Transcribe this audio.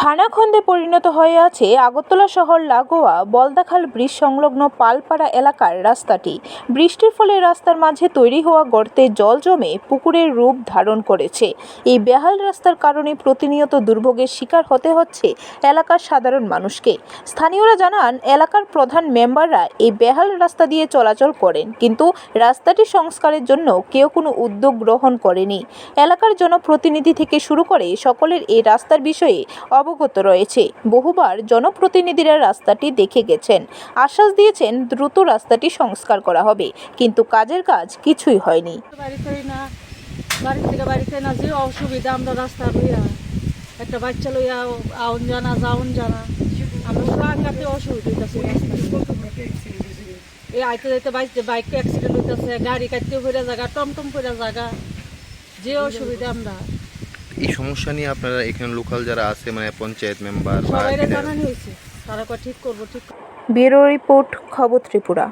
খানাখন্দে পরিণত হয়ে আছে আগরতলা শহর লাগোয়া বলদাখাল ব্রিজ সংলগ্ন পালপাড়া এলাকার রাস্তাটি। বৃষ্টির ফলে রাস্তার মাঝে তৈরি হওয়া গর্তে জল জমে পুকুরের রূপ ধারণ করেছে। এই বেহাল রাস্তার কারণে প্রতিনিয়ত দুর্ভোগের শিকার হতে হচ্ছে এলাকার সাধারণ মানুষকে। স্থানীয়রা জানান, এলাকার প্রধান মেম্বাররা এই বেহাল রাস্তা দিয়ে চলাচল করেন, কিন্তু রাস্তাটি সংস্কারের জন্য কেউ কোনো উদ্যোগ গ্রহণ করেনি। এলাকার জনপ্রতিনিধি থেকে শুরু করে সকলের এই রাস্তার বিষয়ে অবগত রয়েছে। বহুবার জনপ্রতিনিধিরা রাস্তাটি দেখে গেছেন। আশ্বাস দিয়েছেন দ্রুত রাস্তাটি সংস্কার করা হবে। কিন্তু কাজের কাজ কিছুই হয়নি। বাড়ি থেকে না, যে অসুবিধা আমরা রাস্তা একটা আউন জানা জানা, আমরা অসুবিধা এই আইতে যাইতে বাইক বাইক অ্যাক্সিডেন্ট হইতেছে, গাড়ি কাটতে পড়ে জায়গা, টমটম পড়ে জায়গা, যে অসুবিধা আমরা। এই সমস্যা নিয়ে আপনারা এখানে লোকাল যারা আছে মানে পঞ্চায়েত মেম্বার বা সবাই বিধায়ক- হয়েছে তারা কয় ঠিক করব ঠিক। ব্যুরো রিপোর্ট খবর ত্রিপুরা